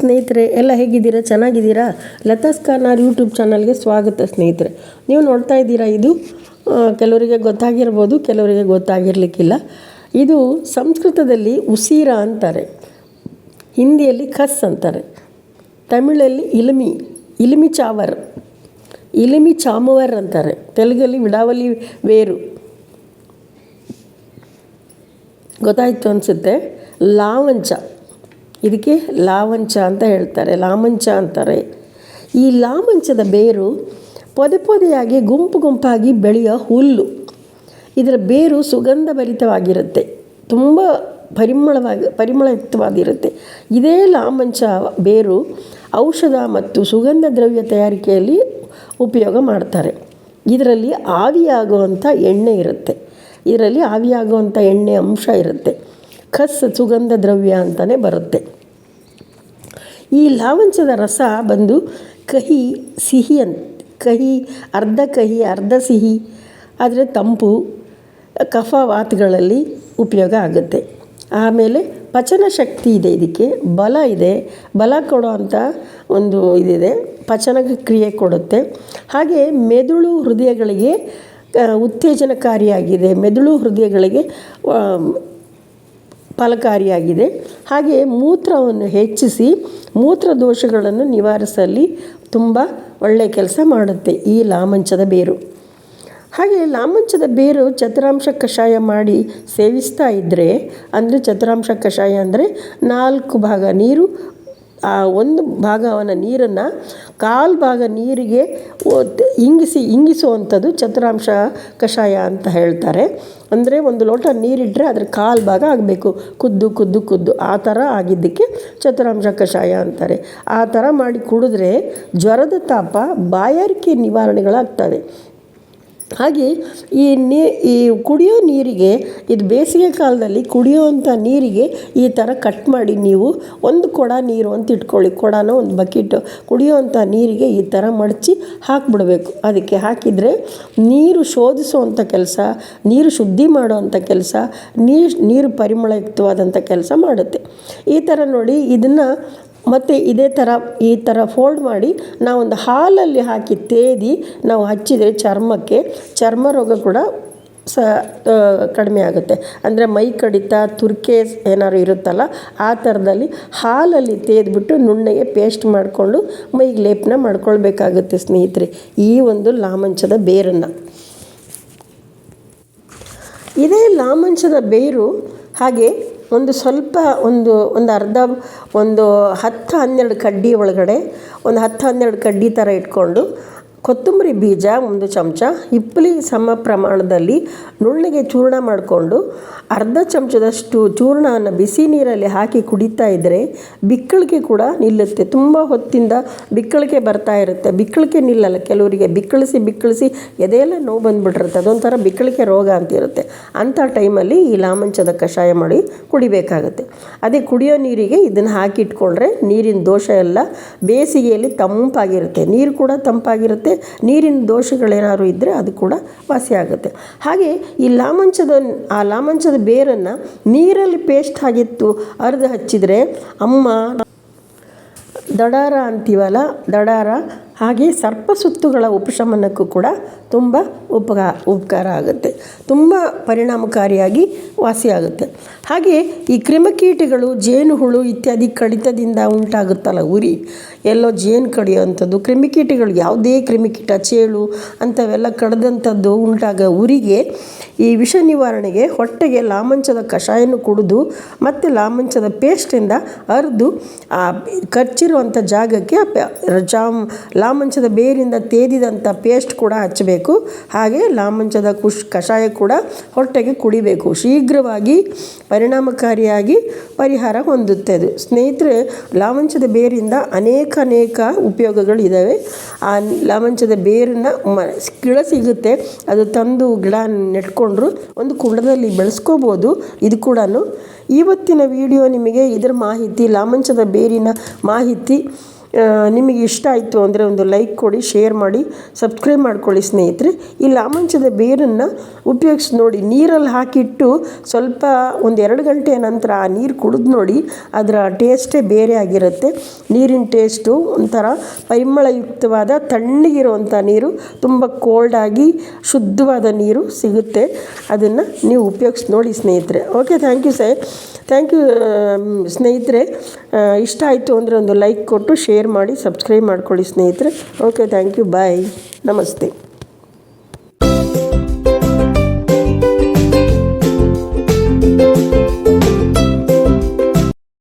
ಸ್ನೇಹಿತರೆ, ಎಲ್ಲ ಹೇಗಿದ್ದೀರಾ? ಚೆನ್ನಾಗಿದ್ದೀರಾ? ಲತಾಸ್ ಕಾರ್ನಾರ್ ಯೂಟ್ಯೂಬ್ ಚಾನಲ್ಗೆ ಸ್ವಾಗತ ಸ್ನೇಹಿತರೆ. ನೀವು ನೋಡ್ತಾ ಇದ್ದೀರಾ ಇದು? ಕೆಲವರಿಗೆ ಗೊತ್ತಾಗಿರ್ಬೋದು, ಕೆಲವರಿಗೆ ಗೊತ್ತಾಗಿರಲಿಕ್ಕಿಲ್ಲ. ಇದು ಸಂಸ್ಕೃತದಲ್ಲಿ ಉಸೀರ ಅಂತಾರೆ. ಹಿಂದಿಯಲ್ಲಿ ಖಸ್ ಅಂತಾರೆ. ತಮಿಳಲ್ಲಿ ಇಲಮಿ, ಇಲಿಮಿ ಚಾವರ್, ಇಲಿಮಿ ಚಾಮವರ್ ಅಂತಾರೆ. ತೆಲುಗಲ್ಲಿ ವಿಡಾವಲಿ ವೇರು. ಗೊತ್ತಾಯಿತು ಅನಿಸುತ್ತೆ? ಲಾವಂಚ. ಇದಕ್ಕೆ ಲಾವಂಚ ಅಂತ ಹೇಳ್ತಾರೆ, ಲಾಮಂಚ ಅಂತಾರೆ. ಈ ಲಾಮಂಚದ ಬೇರು ಪೊದೆ ಪೊದೆಯಾಗಿ ಗುಂಪು ಗುಂಪಾಗಿ ಬೆಳೆಯೋ ಹುಲ್ಲು. ಇದರ ಬೇರು ಸುಗಂಧಭರಿತವಾಗಿರುತ್ತೆ, ತುಂಬ ಪರಿಮಳವಾಗಿ ಪರಿಮಳಯುಕ್ತವಾಗಿರುತ್ತೆ ಇದೇ ಲಾಮಂಚ ಬೇರು ಔಷಧ ಮತ್ತು ಸುಗಂಧ ದ್ರವ್ಯ ತಯಾರಿಕೆಯಲ್ಲಿ ಉಪಯೋಗ ಮಾಡ್ತಾರೆ. ಇದರಲ್ಲಿ ಆವಿಯಾಗುವಂಥ ಎಣ್ಣೆ ಇರುತ್ತೆ. ಇದರಲ್ಲಿ ಆವಿಯಾಗುವಂಥ ಎಣ್ಣೆ ಅಂಶ ಇರುತ್ತೆ. ಖಸ್ ಸುಗಂಧ ದ್ರವ್ಯ ಅಂತಲೇ ಬರುತ್ತೆ. ಈ ಲಾವಂಚದ ರಸ ಬಂದು ಕಹಿ ಸಿಹಿ ಅಂತ, ಕಹಿ, ಅರ್ಧ ಕಹಿ, ಅರ್ಧ ಸಿಹಿ, ಆದರೆ ತಂಪು, ಕಫ ವಾತಗಳಲ್ಲಿ ಉಪಯೋಗ ಆಗುತ್ತೆ. ಆಮೇಲೆ ಪಚನ ಶಕ್ತಿ ಇದೆ ಇದಕ್ಕೆ, ಬಲ ಇದೆ, ಬಲ ಕೊಡೋ ಅಂಥ ಒಂದು ಇದಿದೆ, ಪಚನ ಕ್ರಿಯೆ ಕೊಡುತ್ತೆ. ಹಾಗೆ ಮೆದುಳು ಹೃದಯಗಳಿಗೆ ಉತ್ತೇಜನಕಾರಿಯಾಗಿದೆ, ಮೆದುಳು ಹೃದಯಗಳಿಗೆ ಫಲಕಾರಿಯಾಗಿದೆ. ಹಾಗೆ ಮೂತ್ರವನ್ನು ಹೆಚ್ಚಿಸಿ ಮೂತ್ರ ದೋಷಗಳನ್ನು ನಿವಾರಿಸಲಿ ತುಂಬ ಒಳ್ಳೆಯ ಕೆಲಸ ಮಾಡುತ್ತೆ ಈ ಲಾಮಂಚದ ಬೇರು. ಹಾಗೆ ಲಾಮಂಚದ ಬೇರು ಚತುರಾಂಶ ಕಷಾಯ ಮಾಡಿ ಸೇವಿಸ್ತಾ ಇದ್ದರೆ ಅಂದರೆ ಚತುರಾಂಶ ಕಷಾಯ ಅಂದರೆ ನಾಲ್ಕು ಭಾಗ ನೀರು ಆ ಒಂದು ಭಾಗವನ್ನ ನೀರನ್ನು ಕಾಲು ಭಾಗ ನೀರಿಗೆ ಇಂಗಿಸಿ, ಇಂಗಿಸುವಂಥದ್ದು ಚತುರಾಂಶ ಕಷಾಯ ಅಂತ ಹೇಳ್ತಾರೆ. ಅಂದರೆ ಒಂದು ಲೋಟ ನೀರಿಟ್ಟರೆ ಅದ್ರ ಕಾಲು ಭಾಗ ಆಗಬೇಕು. ಕುದ್ದು ಕುದ್ದು ಕುದ್ದು ಆ ಥರ ಆಗಿದ್ದಕ್ಕೆ ಚತುರಾಂಶ ಕಷಾಯ ಅಂತಾರೆ. ಆ ಥರ ಮಾಡಿ ಕುಡಿದ್ರೆ ಜ್ವರದ ತಾಪ ಬಾಯಾರಿಕೆ ನಿವಾರಣೆಗಳಾಗ್ತವೆ. ಹಾಗೆ ಈ ನೀ, ಈ ಕುಡಿಯೋ ನೀರಿಗೆ, ಇದು ಬೇಸಿಗೆ ಕಾಲದಲ್ಲಿ ಕುಡಿಯೋವಂಥ ನೀರಿಗೆ ಈ ಥರ ಕಟ್ ಮಾಡಿ ನೀವು ಒಂದು ಕೊಡ ನೀರು ಅಂತ ಇಟ್ಕೊಳ್ಳಿ. ಕೊಡನೋ ಒಂದು ಬಕೆಟ್. ಕುಡಿಯೋವಂಥ ನೀರಿಗೆ ಈ ಥರ ಮಡಚಿ ಹಾಕಿಬಿಡ್ಬೇಕು. ಅದಕ್ಕೆ ಹಾಕಿದರೆ ನೀರು ಶೋಧಿಸುವಂಥ ಕೆಲಸ, ನೀರು ಶುದ್ಧಿ ಮಾಡುವಂಥ ಕೆಲಸ, ನೀರು ನೀರು ಪರಿಮಳಯುಕ್ತವಾದಂಥ ಕೆಲಸ ಮಾಡುತ್ತೆ. ಈ ಥರ ನೋಡಿ ಇದನ್ನು ಮತ್ತು ಇದೇ ಥರ ಈ ಥರ ಫೋಲ್ಡ್ ಮಾಡಿ ನಾವೊಂದು ಹಾಲಲ್ಲಿ ಹಾಕಿ ತೇದಿ ನಾವು ಹಚ್ಚಿದರೆ ಚರ್ಮಕ್ಕೆ ಚರ್ಮ ರೋಗ ಕೂಡ ಸ ಆ, ಕಡಿಮೆ ಆಗುತ್ತೆ. ಅಂದರೆ ಮೈ ಕಡಿತ ತುರ್ಕೆ ಏನಾದ್ರು ಇರುತ್ತಲ್ಲ ಆ ಥರದಲ್ಲಿ ಹಾಲಲ್ಲಿ ತೇದ್ಬಿಟ್ಟು ನುಣ್ಣಗೆ ಪೇಸ್ಟ್ ಮಾಡಿಕೊಂಡು ಮೈಗೆ ಲೇಪನ ಮಾಡ್ಕೊಳ್ಬೇಕಾಗುತ್ತೆ ಸ್ನೇಹಿತರೆ. ಈ ಒಂದು ಲಾಮಂಚದ ಬೇರನ್ನು. ಇದೇ ಲಾಮಂಚದ ಬೇರು ಹಾಗೆ ಒಂದು ಸ್ವಲ್ಪ ಒಂದು ಒಂದು ಅರ್ಧ, ಒಂದು ಹತ್ತು ಹನ್ನೆರಡು ಕಡ್ಡಿ ಒಳಗಡೆ, ಒಂದು ಹತ್ತು ಹನ್ನೆರಡು ಕಡ್ಡಿ ಥರ ಇಟ್ಕೊಂಡು ಕೊತ್ತಂಬರಿ ಬೀಜ ಒಂದು ಚಮಚ ಹಿಪ್ಪಲಿ ಸಮ ಪ್ರಮಾಣದಲ್ಲಿ ನುಣ್ಣಗೆ ಚೂರ್ಣ ಮಾಡಿಕೊಂಡು ಅರ್ಧ ಚಮಚದಷ್ಟು ಚೂರ್ಣವನ್ನು ಬಿಸಿ ನೀರಲ್ಲಿ ಹಾಕಿ ಕುಡಿತಾ ಇದ್ದರೆ ಬಿಕ್ಕಳಿಕೆ ಕೂಡ ನಿಲ್ಲುತ್ತೆ. ತುಂಬ ಹೊತ್ತಿಂದ ಬಿಕ್ಕಳಿಕೆ ಬರ್ತಾ ಇರುತ್ತೆ. ಬಿಕ್ಕಳಿಕೆ ನಿಲ್ಲಲ್ಲ, ಕೆಲವರಿಗೆ ಬಿಕ್ಕಳಿಸಿ ಬಿಕ್ಕಳಿಸಿ ಎದೆಯೆಲ್ಲ ನೋವು ಬಂದುಬಿಟ್ಟಿರುತ್ತೆ. ಅದೊಂಥರ ಬಿಕ್ಕಳಿಕೆ ರೋಗ ಅಂತ ಇರುತ್ತೆ ಅಂಥ ಟೈಮಲ್ಲಿ ಈ ಲಾಮಂಚದ ಕಷಾಯ ಮಾಡಿ ಕುಡಿಬೇಕಾಗುತ್ತೆ. ಅದೇ ಕುಡಿಯೋ ನೀರಿಗೆ ಇದನ್ನು ಹಾಕಿಟ್ಕೊಂಡ್ರೆ ನೀರಿನ ದೋಷ ಎಲ್ಲ ಬೇಸಿಗೆಯಲ್ಲಿ ತಂಪಾಗಿರುತ್ತೆ. ನೀರು ಕೂಡ ತಂಪಾಗಿರುತ್ತೆ. ನೀರಿನ ದೋಷಗಳೇನಾದ್ರು ಇದ್ದರೆ ಅದು ಕೂಡ ವಾಸಿಯಾಗುತ್ತೆ ಹಾಗೆ ಈ ಲಾಮಂಚದ, ಆ ಲಾಮಂಚದ ಬೇರನ್ನು ನೀರಲ್ಲಿ ಪೇಸ್ಟ್ ಆಗಿತ್ತು ಅರ್ಧ ಹಚ್ಚಿದರೆ ಅಮ್ಮ ದಡಾರ ಅಂತೀವಲ್ಲ, ದಡಾರ ಹಾಗೆ ಸರ್ಪ ಸುತ್ತುಗಳ ಉಪಶಮನಕ್ಕೂ ಕೂಡ ತುಂಬ ಉಪಕಾರ ಉಪಕಾರ ಆಗುತ್ತೆ. ತುಂಬ ಪರಿಣಾಮಕಾರಿಯಾಗಿ ವಾಸಿಯಾಗುತ್ತೆ. ಹಾಗೆ ಈ ಕ್ರಿಮಿಕೀಟಗಳು ಜೇನುಹುಳು ಇತ್ಯಾದಿ ಕಡಿತದಿಂದ ಉಂಟಾಗುತ್ತಲ್ಲ ಉರಿ, ಎಲ್ಲೋ ಜೇನು ಕಡಿಯೋವಂಥದ್ದು, ಕ್ರಿಮಿಕೀಟಗಳು ಯಾವುದೇ ಕ್ರಿಮಿಕೀಟ, ಚೇಳು ಅಂಥವೆಲ್ಲ ಕಡ್ದಂಥದ್ದು ಉಂಟಾಗ ಉರಿಗೆ ಈ ವಿಷ ನಿವಾರಣೆಗೆ ಹೊಟ್ಟೆಗೆ ಲಾಮಂಚದ ಕಷಾಯನ ಕುಡಿದು ಮತ್ತು ಲಾಮಂಚದ ಪೇಸ್ಟಿಂದ ಅರೆದು ಆ ಕಚ್ಚಿರುವಂಥ ಜಾಗಕ್ಕೆ ಜಾಮ್ ಲಾಮಂಚದ ಬೇರಿಂದ ತೇದಿದಂಥ ಪೇಸ್ಟ್ ಕೂಡ ಹಚ್ಚಬೇಕು. ಹಾಗೆ ಲಾಮಂಚದ ಕುಶ್ ಕಷಾಯ ಕೂಡ ಹೊಟ್ಟೆಗೆ ಕುಡಿಬೇಕು. ಶೀಘ್ರವಾಗಿ ಪರಿಣಾಮಕಾರಿಯಾಗಿ ಪರಿಹಾರ ಹೊಂದುತ್ತೆ ಅದು. ಸ್ನೇಹಿತರೆ, ಲಾಮಂಚದ ಬೇರಿಂದ ಅನೇಕ ಅನೇಕ ಉಪಯೋಗಗಳಿದ್ದಾವೆ ಆ ಲಾಮಂಚದ ಬೇರನ್ನು ಮ ಗಿಡ ಸಿಗುತ್ತೆ. ಅದು ತಂದು ಗಿಡ ನೆಟ್ಕೊಂಡ್ರು ಒಂದು ಕುಂಡದಲ್ಲಿ ಬೆಳೆಸ್ಕೋಬೋದು. ಇದು ಕೂಡ ಇವತ್ತಿನ ವಿಡಿಯೋ ನಿಮಗೆ ಇದರ ಮಾಹಿತಿ, ಲಾಮಂಚದ ಬೇರಿನ ಮಾಹಿತಿ ನಿಮಗೆ ಇಷ್ಟ ಆಯಿತು ಅಂದರೆ ಒಂದು ಲೈಕ್ ಕೊಡಿ, ಶೇರ್ ಮಾಡಿ, ಸಬ್ಸ್ಕ್ರೈಬ್ ಮಾಡ್ಕೊಳ್ಳಿ ಸ್ನೇಹಿತರೆ. ಈ ಲಾಮಂಚದ ಬೇರನ್ನು ಉಪಯೋಗಿಸಿ ನೋಡಿ, ನೀರಲ್ಲಿ ಹಾಕಿಟ್ಟು ಸ್ವಲ್ಪ ಒಂದು ಎರಡು ಗಂಟೆಯ ನಂತರ ಆ ನೀರು ಕುಡಿದು ನೋಡಿ, ಅದರ ಟೇಸ್ಟೇ ಬೇರೆ ಆಗಿರುತ್ತೆ. ನೀರಿನ ಟೇಸ್ಟು ಒಂಥರ ಪರಿಮಳಯುಕ್ತವಾದ ತಣ್ಣಗಿರುವಂಥ ನೀರು, ತುಂಬ ಕೋಲ್ಡಾಗಿ ಶುದ್ಧವಾದ ನೀರು ಸಿಗುತ್ತೆ. ಅದನ್ನು ನೀವು ಉಪಯೋಗಿಸಿ ನೋಡಿ ಸ್ನೇಹಿತರೆ. Okay thank you sir thank you ಸ್ನೇಹಿತರೆ. ಇಷ್ಟ ಆಯಿತು ಅಂದರೆ ಒಂದು ಲೈಕ್ ಕೊಟ್ಟು, ಶೇರ್ ಮಾಡಿ, ಸಬ್ಸ್ಕ್ರೈಬ್ ಮಾಡ್ಕೊಳ್ಳಿ ಸ್ನೇಹಿತರೆ. ಓಕೆ ಥ್ಯಾಂಕ್ ಯು ಬಾಯ್ ನಮಸ್ತೆ.